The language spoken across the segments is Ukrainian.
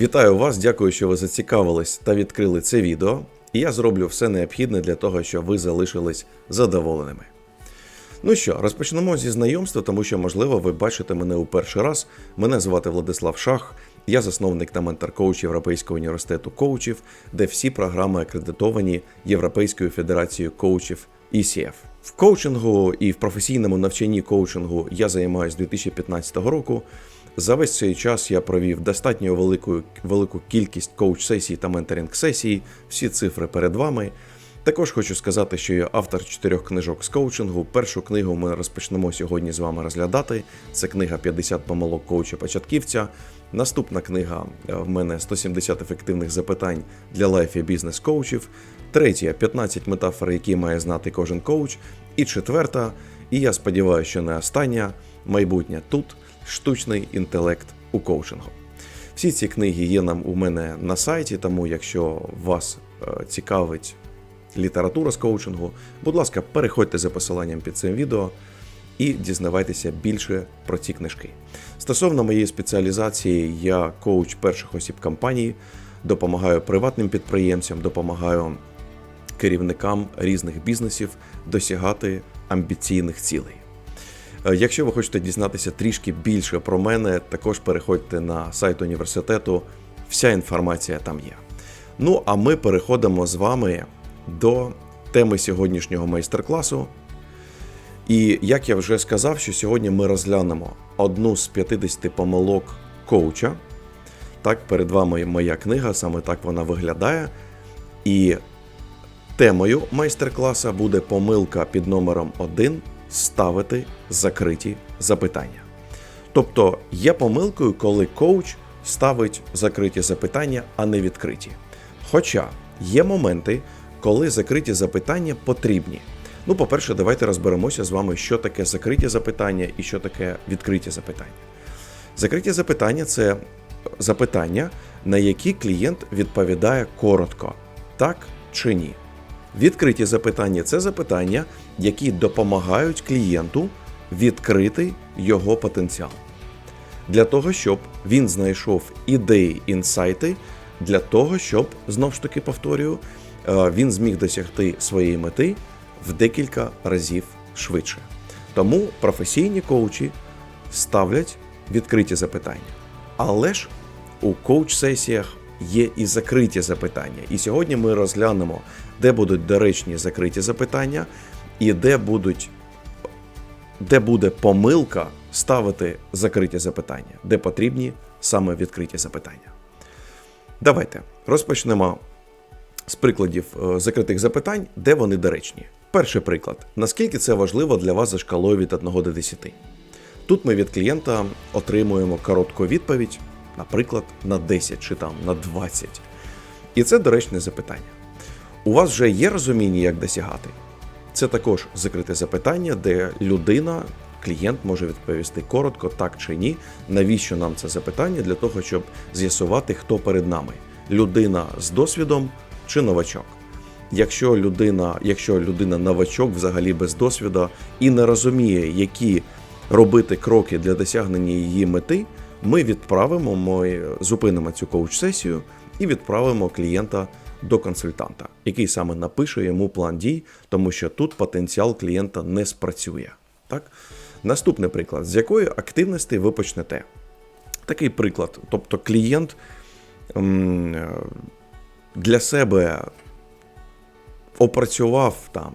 Вітаю вас, дякую, що ви зацікавились та відкрили це відео. І я зроблю все необхідне для того, щоб ви залишились задоволеними. Ну що, розпочнемо зі знайомства, тому що, можливо, ви бачите мене у перший раз. Мене звати Владислав Шах, я засновник та ментор коуч Європейського університету коучів, де всі програми акредитовані Європейською федерацією коучів ECF. В коучингу і в професійному навчанні коучингу я займаюся з 2015 року. За весь цей час я провів достатньо велику, велику кількість коуч-сесій та менторинг-сесій. Всі цифри перед вами. Також хочу сказати, що я автор чотирьох книжок з коучингу. Першу книгу ми розпочнемо сьогодні з вами розглядати. Це книга 50 помилок коуча початківця. Наступна книга е, в мене 170 ефективних запитань для лайф і бізнес коучів. Третя 15 метафор, які має знати кожен коуч. І четверта, і я сподіваюся, що не остання майбутнє тут штучний інтелект у коучингу. Всі ці книги є нам у мене на сайті, тому якщо вас е, цікавить література з коучингу, будь ласка, переходьте за посиланням під цим відео і дізнавайтеся більше про ці книжки. Стосовно моєї спеціалізації, я коуч перших осіб компанії, допомагаю приватним підприємцям, допомагаю керівникам різних бізнесів досягати амбіційних цілей. Е, Якщо ви хочете дізнатися трішки більше про мене, також переходьте на сайт університету. Вся інформація там є. Ну а ми переходимо з вами до теми сьогоднішнього майстер-класу. І як я вже сказав, що сьогодні ми розглянемо одну з 50 помилок коуча. Так, перед вами моя книга, саме так вона виглядає. І темою майстер-класа буде помилка під номером 1 ставити закриті запитання. Тобто є помилкою, коли коуч ставить закриті запитання, а не відкриті. Хоча є моменти, коли закриті запитання потрібні. Ну, по-перше, давайте розберемося з вами, що таке закриті запитання і що таке відкриті запитання. Закриті запитання це запитання, на які клієнт відповідає коротко, так чи ні. Відкриті запитання це запитання, які допомагають клієнту відкрити його потенціал. Для того, щоб він знайшов ідеї, інсайти, для того, щоб, знов ж таки повторюю, е, він зміг досягти своєї мети в декілька разів швидше. Тому професійні коучі ставлять відкриті запитання. Але ж у коуч-сесіях є і закриті запитання. І сьогодні ми розглянемо, де будуть доречні закриті запитання, і де будуть де буде помилка ставити закриті запитання, де потрібні саме відкриті запитання. Давайте розпочнемо з прикладів е, закритих запитань, де вони доречні. Перший приклад: наскільки це важливо для вас за шкалою від 1 до 10? Тут ми від клієнта отримуємо коротку відповідь, наприклад, на 10 чи там на 20. І це доречне запитання. У вас вже є розуміння, як досягати? Це також закрите запитання, де людина, клієнт може відповісти коротко, так чи ні. Навіщо нам це запитання? Для того, щоб з'ясувати, хто перед нами: людина з досвідом чи новачок. Якщо людина, якщо людина новачок взагалі без досвіду і не розуміє, які робити кроки для досягнення її мети, ми відправимо, ми зупинимо цю коуч-сесію і відправимо клієнта до консультанта, який саме напише йому план дій, тому що тут потенціал клієнта не спрацює. Так? Наступний приклад, з якої активності ви почнете. Такий приклад. Тобто клієнт для себе опрацював там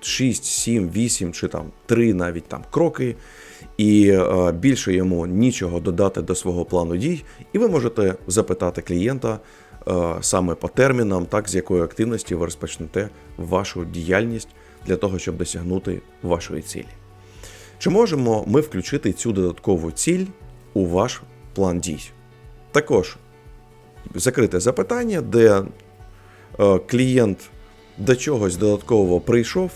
6, 7, 8 чи там 3 навіть там кроки, і е, більше йому нічого додати до свого плану дій, і ви можете запитати клієнта е, саме по термінам, так з якої активності ви розпочнете вашу діяльність для того, щоб досягнути вашої цілі. Чи можемо ми включити цю додаткову ціль у ваш план дій? Також закрите запитання, де е, клієнт до чогось додаткового прийшов,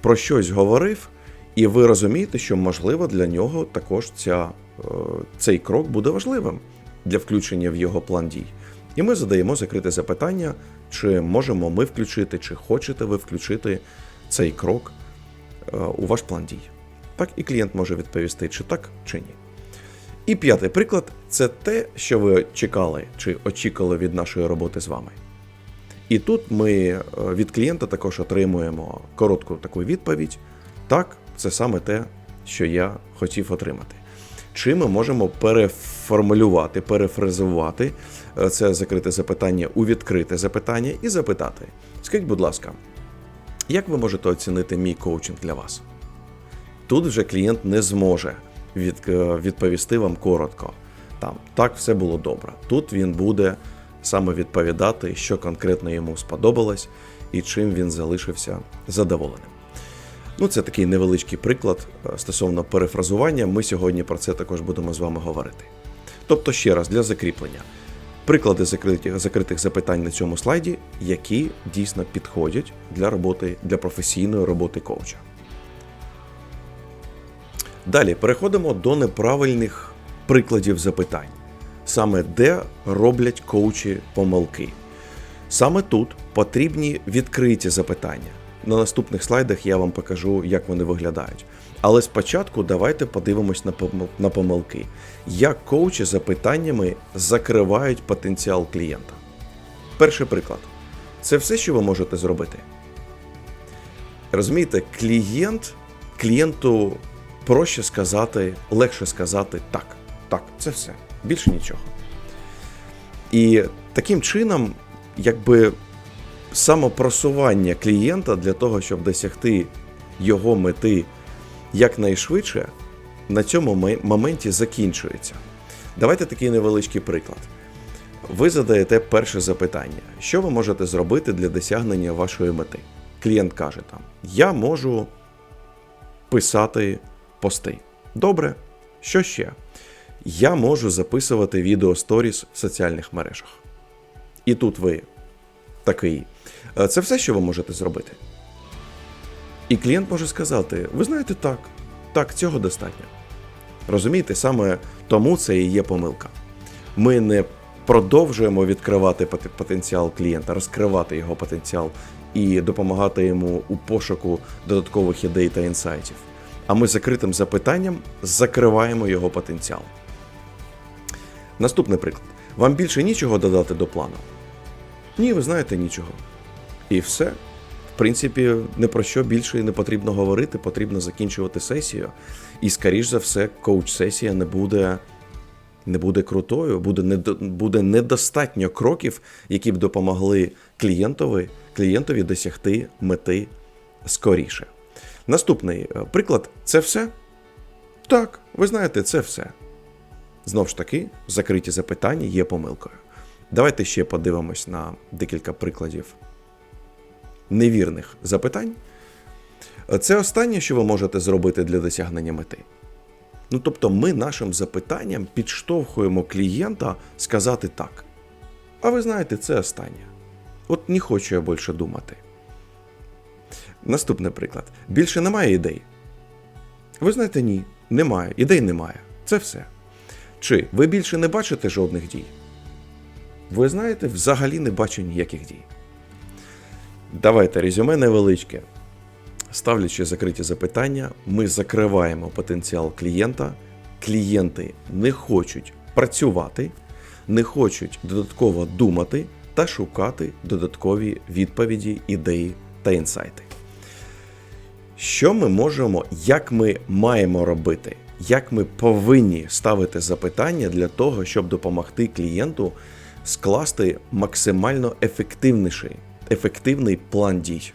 про щось говорив, і ви розумієте, що можливо для нього також ця, е, цей крок буде важливим для включення в його план дій. І ми задаємо закрите запитання, чи можемо ми включити, чи хочете ви включити цей крок е, у ваш план дій. Так і клієнт може відповісти, чи так, чи ні. І п'ятий приклад це те, що ви чекали чи очікували від нашої роботи з вами. І тут ми е, від клієнта також отримуємо коротку таку відповідь. Так, це саме те, що я хотів отримати. Чи ми можемо переформулювати, перефразувати е, це закрите запитання у відкрите запитання і запитати: скажіть, будь ласка, як ви можете оцінити мій коучинг для вас? Тут вже клієнт не зможе е, відповісти вам коротко. Там так все було добре. Тут він буде саме відповідати, що конкретно йому сподобалось і чим він залишився задоволеним. Ну, це такий невеличкий приклад е, стосовно перефразування. Ми сьогодні про це також будемо з вами говорити. Тобто, ще раз для закріплення. Приклади закритих, закритих запитань на цьому слайді, які дійсно підходять для роботи для професійної роботи коуча. Далі переходимо до неправильних прикладів запитань, саме де роблять коучі помилки. Саме тут потрібні відкриті запитання. На наступних слайдах я вам покажу, як вони виглядають. Але спочатку давайте подивимось на помил- на помилки. Як коучі запитаннями закривають потенціал клієнта. Перший приклад. Це все, що ви можете зробити. Розумієте, клієнт, клієнту проще сказати, легше сказати так. Так, це все. Більше нічого. І таким чином, якби самопросування клієнта для того, щоб досягти його мети якнайшвидше, на цьому моменті закінчується. Давайте такий невеличкий приклад. Ви задаєте перше запитання: що ви можете зробити для досягнення вашої мети? Клієнт каже там: Я можу писати пости. Добре, що ще? Я можу записувати відео сторіс в соціальних мережах. І тут ви такий. «Е, Це все, що ви можете зробити. І клієнт може сказати: ви знаєте, так, так, цього достатньо. Розумієте, саме тому це і є помилка. Ми не продовжуємо відкривати потенціал клієнта, розкривати його потенціал і допомагати йому у пошуку додаткових ідей та інсайтів. А ми закритим запитанням закриваємо його потенціал. Наступний приклад. Вам більше нічого додати до плану? Ні, ви знаєте нічого. І все. В принципі, не про що більше не потрібно говорити, потрібно закінчувати сесію. І, скоріш за все, коуч-сесія не буде, не буде крутою, буде, недо, буде недостатньо кроків, які б допомогли клієнтові, клієнтові досягти мети скоріше. Наступний е, приклад це все? Так, ви знаєте, це все. Знов ж таки, закриті запитання є помилкою. Давайте ще подивимось на декілька прикладів невірних запитань. Це останнє, що ви можете зробити для досягнення мети. Ну, тобто, ми нашим запитанням підштовхуємо клієнта сказати так. А ви знаєте, це останнє. От не хочу я більше думати. Наступний приклад. Більше немає ідей. Ви знаєте, ні, немає. Ідей немає. Це все. Чи ви більше не бачите жодних дій? Ви знаєте, взагалі не бачу ніяких дій. Давайте резюме невеличке. Ставлячи закриті запитання, ми закриваємо потенціал клієнта. Клієнти не хочуть працювати, не хочуть додатково думати та шукати додаткові відповіді, ідеї та інсайти. Що ми можемо, як ми маємо робити, як ми повинні ставити запитання для того, щоб допомогти клієнту скласти максимально ефективніший, ефективний план дій.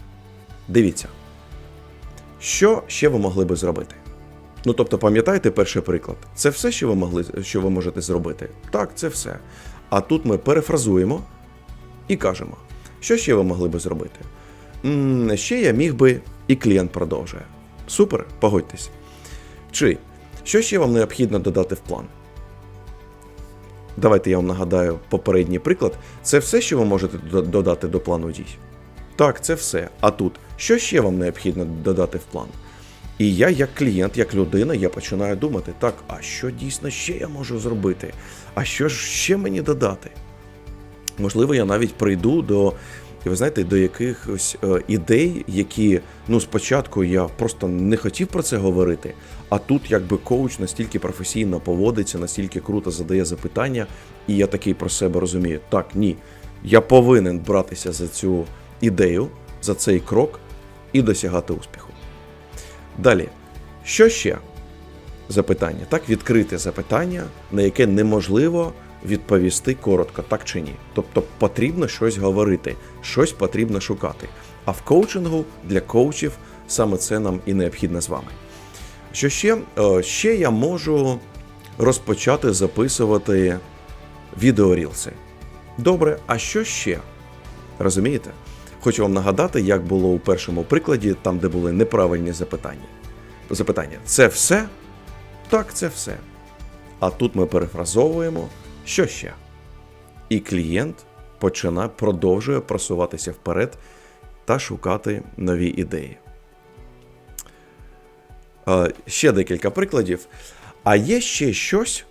Дивіться, що ще ви могли би зробити? Ну, тобто, пам'ятаєте перший приклад? Це все, що ви могли, що ви можете зробити? Так, це все. А тут ми перефразуємо і кажемо, що ще ви могли би зробити? м ще я міг би, і клієнт продовжує. Супер, погодьтесь. Чи що ще вам необхідно додати в план? Давайте я вам нагадаю попередній приклад. Це все, що ви можете додати до плану дій. Так, це все. А тут, що ще вам необхідно додати в план? І я, як клієнт, як людина, я починаю думати: так, а що дійсно ще я можу зробити? А що ж ще мені додати? Можливо, я навіть прийду до І ви знаєте, до якихось е, ідей, які ну спочатку я просто не хотів про це говорити. А тут, якби коуч настільки професійно поводиться, настільки круто задає запитання, і я такий про себе розумію: так, ні, я повинен братися за цю ідею, за цей крок і досягати успіху. Далі, що ще? Запитання. Так, відкрите запитання, на яке неможливо відповісти коротко, так чи ні. Тобто потрібно щось говорити, щось потрібно шукати. А в коучингу для коучів саме це нам і необхідно з вами. Що ще? Е, Ще я можу розпочати записувати відеорілси. Добре, а що ще? Розумієте? Хочу вам нагадати, як було у першому прикладі, там, де були неправильні запитання. Запитання: це все? Так, це все. А тут ми перефразовуємо, що ще? І клієнт починає продовжує просуватися вперед та шукати нові ідеї. Е, Ще декілька прикладів. А є ще щось,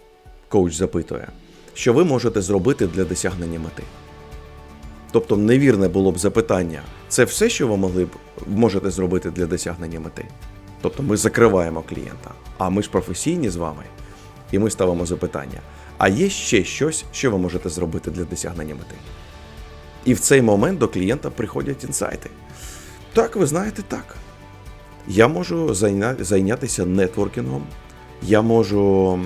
коуч запитує, що ви можете зробити для досягнення мети. Тобто невірне було б запитання: це все, що ви могли б можете зробити для досягнення мети. Тобто ми закриваємо клієнта, а ми ж професійні з вами, і ми ставимо запитання: а є ще щось, що ви можете зробити для досягнення мети? І в цей момент до клієнта приходять інсайти. Так, ви знаєте, так. Я можу зайнятися нетворкінгом, я можу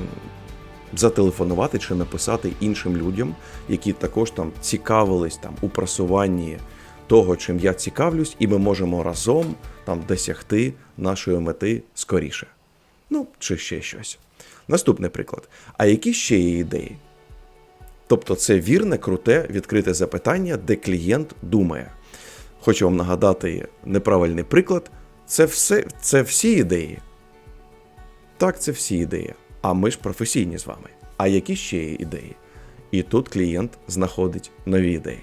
зателефонувати чи написати іншим людям, які також там цікавились там у просуванні того, чим я цікавлюсь, і ми можемо разом там досягти нашої мети скоріше. Ну, чи ще щось. Наступний приклад. А які ще є ідеї? Тобто це вірне, круте, відкрите запитання, де клієнт думає. Хочу вам нагадати неправильний приклад. Це все, це всі ідеї. Так, це всі ідеї. А ми ж професійні з вами. А які ще є ідеї? І тут клієнт знаходить нові ідеї.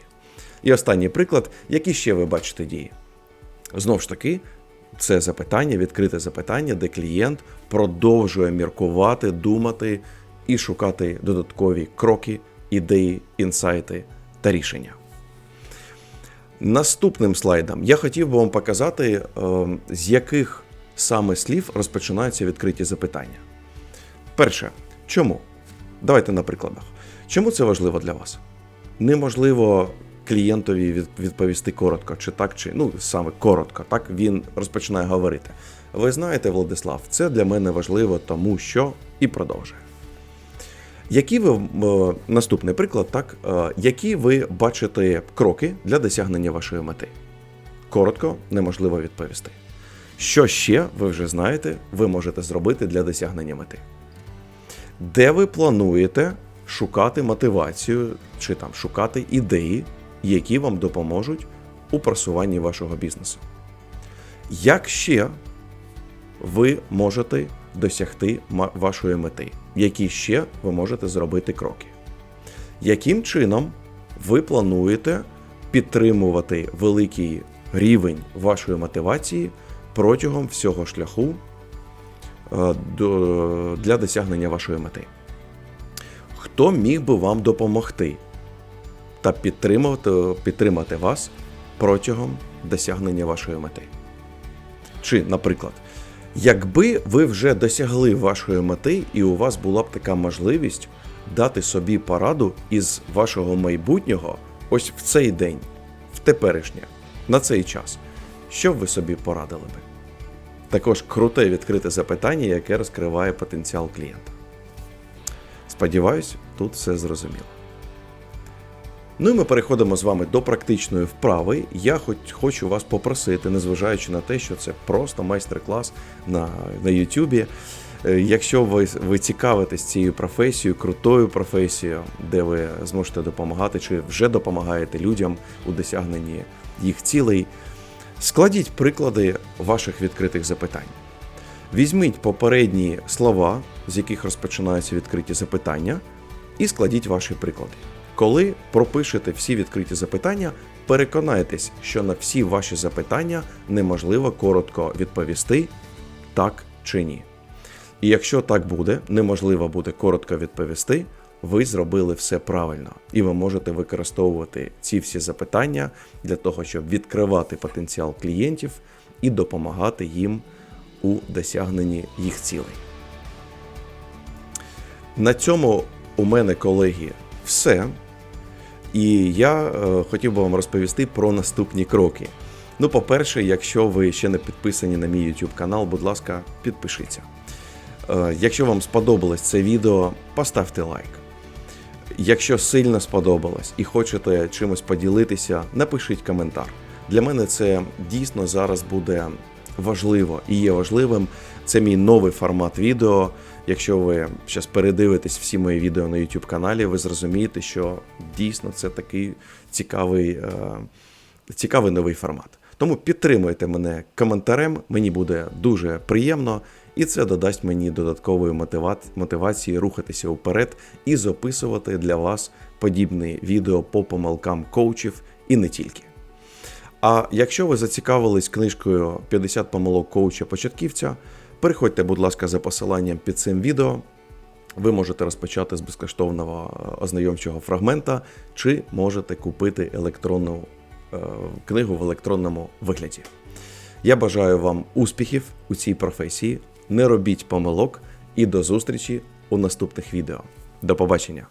І останній приклад, які ще ви бачите дії? Знову ж таки, це запитання, відкрите запитання, де клієнт продовжує міркувати, думати і шукати додаткові кроки, ідеї, інсайти та рішення. Наступним слайдом я хотів би вам показати, е, з яких саме слів розпочинаються відкриті запитання. Перше, чому? Давайте на прикладах. Чому це важливо для вас? Неможливо клієнтові відповісти коротко, чи так, чи ну саме коротко. Так він розпочинає говорити. Ви знаєте, Владислав, це для мене важливо, тому що і продовжує. Які ви е, наступний приклад, так е, які ви бачите кроки для досягнення вашої мети? Коротко, неможливо відповісти. Що ще ви вже знаєте, ви можете зробити для досягнення мети? Де ви плануєте шукати мотивацію чи там шукати ідеї, які вам допоможуть у просуванні вашого бізнесу? Як ще ви можете досягти вашої мети? Які ще ви можете зробити кроки? Яким чином ви плануєте підтримувати великий рівень вашої мотивації протягом всього шляху е, для досягнення вашої мети? Хто міг би вам допомогти та підтримати, підтримати вас протягом досягнення вашої мети? Чи, наприклад, якби ви вже досягли вашої мети, і у вас була б така можливість дати собі пораду із вашого майбутнього ось в цей день, в теперішнє, на цей час, що б ви собі порадили би? Також круте відкрите запитання, яке розкриває потенціал клієнта. Сподіваюсь, тут все зрозуміло. Ну і ми переходимо з вами до практичної вправи. Я хоч хочу вас попросити, незважаючи на те, що це просто майстер-клас на, на YouTube. Е, Якщо ви, ви цікавитесь цією професією, крутою професією, де ви зможете допомагати чи вже допомагаєте людям у досягненні їх цілей, складіть приклади ваших відкритих запитань. Візьміть попередні слова, з яких розпочинаються відкриті запитання, і складіть ваші приклади. Коли пропишете всі відкриті запитання, переконайтесь, що на всі ваші запитання неможливо коротко відповісти так чи ні. І якщо так буде, неможливо буде коротко відповісти, ви зробили все правильно, і ви можете використовувати ці всі запитання для того, щоб відкривати потенціал клієнтів і допомагати їм у досягненні їх цілей. На цьому у мене, колеги, все. І я е, хотів би вам розповісти про наступні кроки. Ну, по-перше, якщо ви ще не підписані на мій YouTube канал, будь ласка, підпишіться. Е, якщо вам сподобалось це відео, поставте лайк. Якщо сильно сподобалось і хочете чимось поділитися, напишіть коментар. Для мене це дійсно зараз буде важливо і є важливим. Це мій новий формат відео. Якщо ви зараз передивитесь всі мої відео на YouTube каналі, ви зрозумієте, що дійсно це такий цікавий, е, цікавий новий формат. Тому підтримуйте мене коментарем, мені буде дуже приємно, і це додасть мені додаткової мотива- мотивації рухатися вперед і записувати для вас подібні відео по помилкам коучів і не тільки. А якщо ви зацікавились книжкою 50 помилок коуча початківця, переходьте, будь ласка, за посиланням під цим відео. Ви можете розпочати з безкоштовного е, ознайомчого фрагмента, чи можете купити електронну е, книгу в електронному вигляді. Я бажаю вам успіхів у цій професії, не робіть помилок і до зустрічі у наступних відео. До побачення!